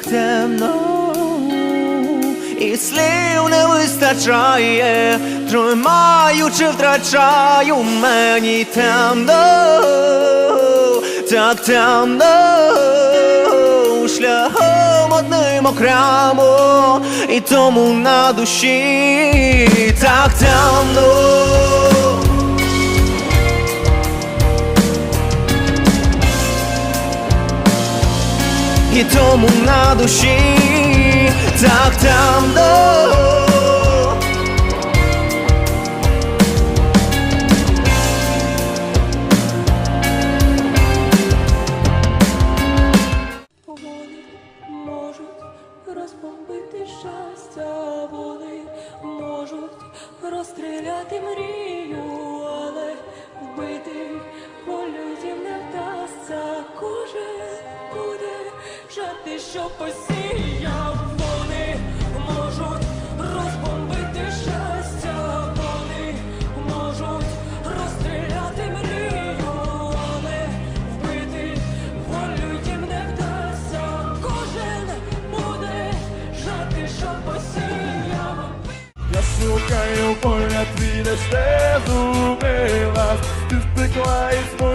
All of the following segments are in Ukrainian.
так темно, і слів не вистачає, тримаючи, втрачаю мені темно, так темно, шляхом одним окремо, і тому на душі. Так темно. І тому на душі. Так темно Вони можуть розбомбити щастя, вони можуть розстріляти мрію, що посіяв. Вони можуть розбомбити щастя, вони можуть розстріляти мрію, але вбити волю їм не вдасться. Кожен буде жати, що посіяв. Я шукаю поля твій де ще зубилась Ти втекла із моїх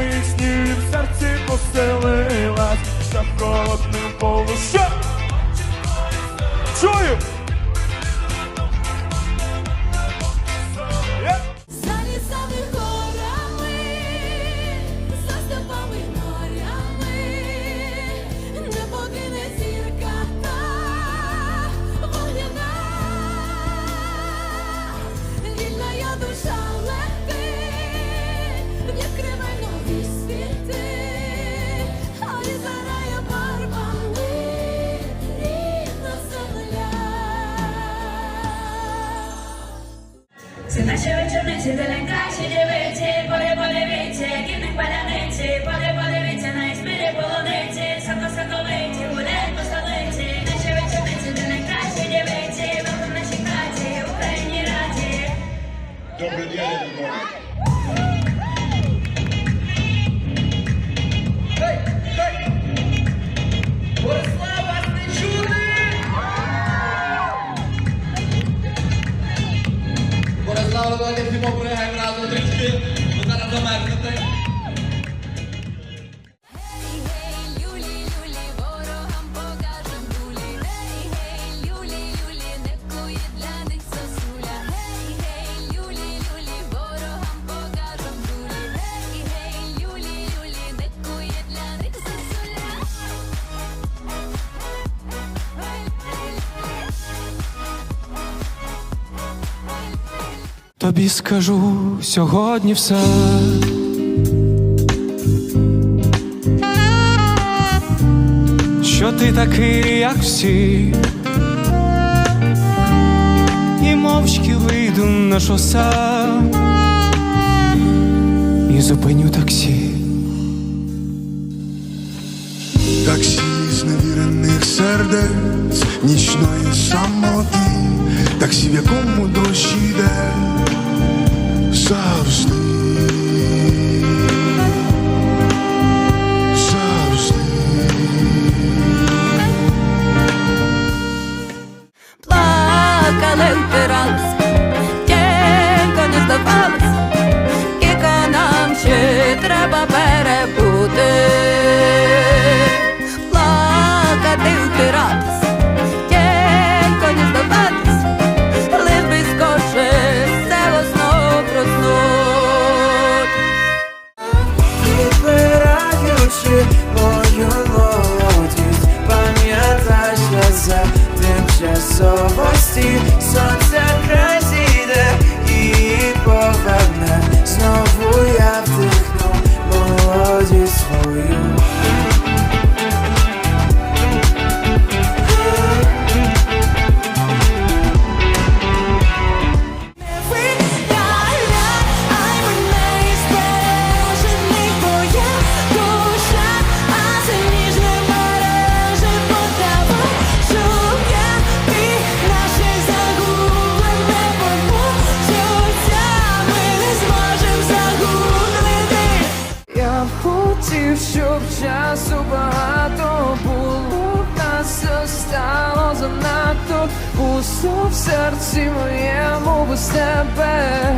Добрий день, everybody. Борислава, давайте всі поберігаємо разом трішки, бо зараз замерзнете. Тобі скажу сьогодні все. Що ти такий, як всі, і мовчки вийду на шосе і зупиню таксі. Таксі зневірених сердець, нічної самоти, таксі, в якому дощ іде завжди. Часу багато було в нас все стало занадто пусто в серці моєму без тебе.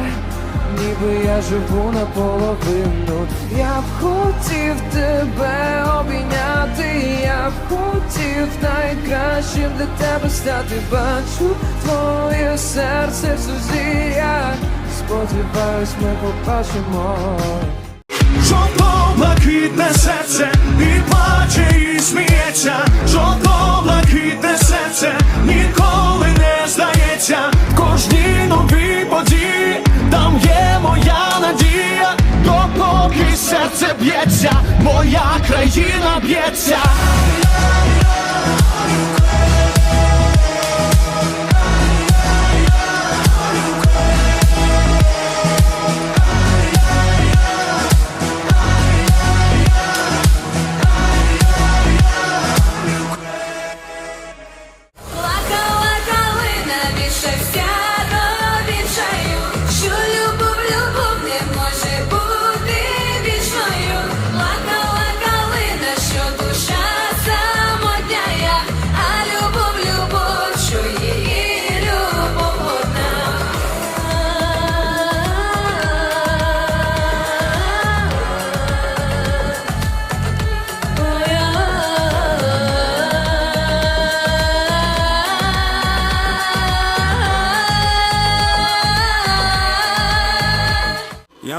Ніби я живу наполовину, я б хотів тебе обійняти, я б хотів найкращим для тебе стати. Бачу твоє серце в сузі, я сподіваюсь, ми побачимо. Жовто-блакитне серце і плаче, і сміється, жовто-блакитне серце ніколи не здається. Кожній новій події там є моя надія, допоки серце б'ється, моя країна б'ється.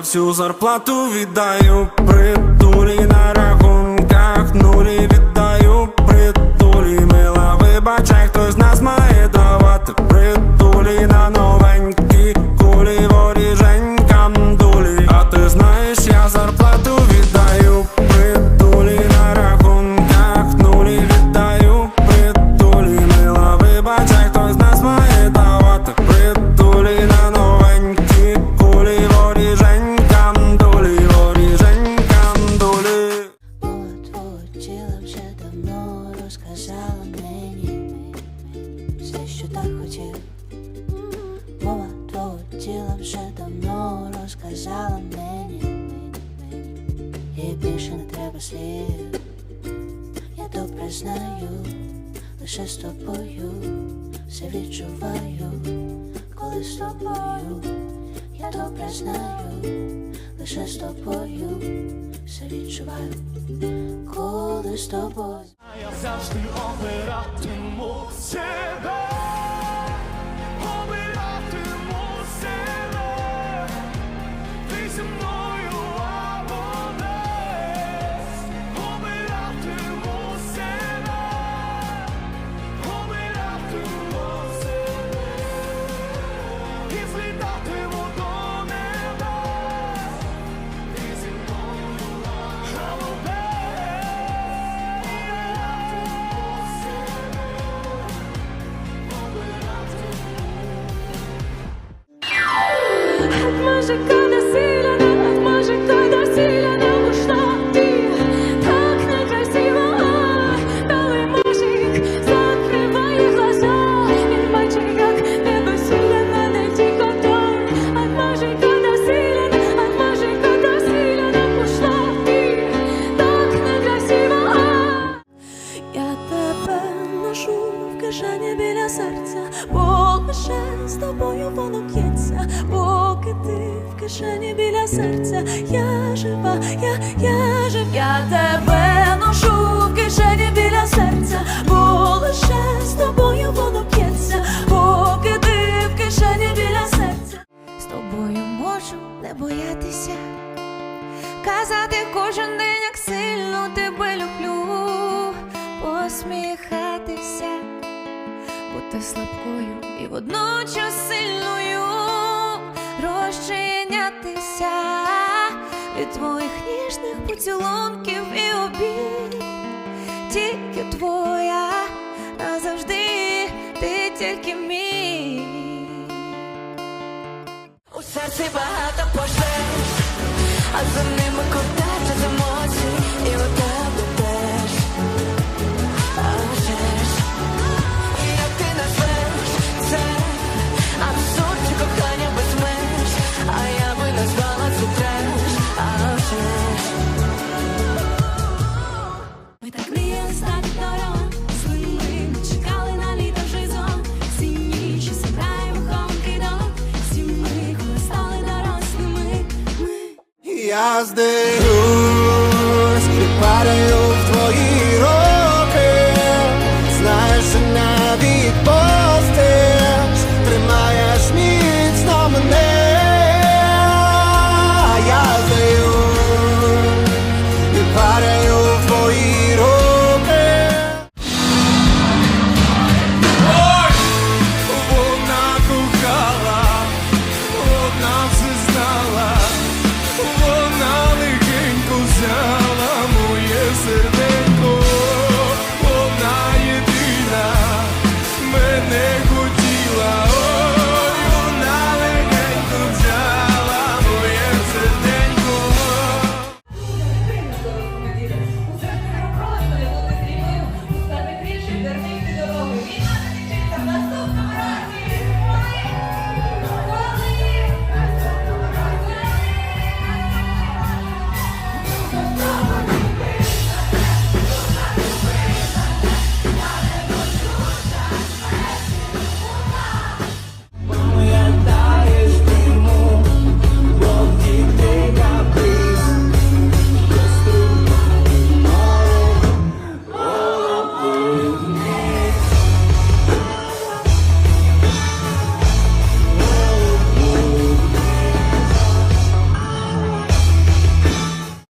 Всю зарплату віддаю притулі твого тіла вже давно розказала мені. І більше не треба слів. Я добре знаю, лише з тобою все відчуваю, коли з тобою. Я добре знаю, лише з тобою все відчуваю, коли з тобою. Я завжди обиратиму себе, кишені біля серця, я жива, я, я жив, я тебе ношу в кишені біля серця, бо лише з тобою воно п'ється, поки ти в кишені біля серця. З тобою можу не боятися. Казати кожен день, як сильно тебе люблю, посміхатися, бути слабкою і водночас назавжди, ти тільки мій. У серці багато пожеж, а за ними más de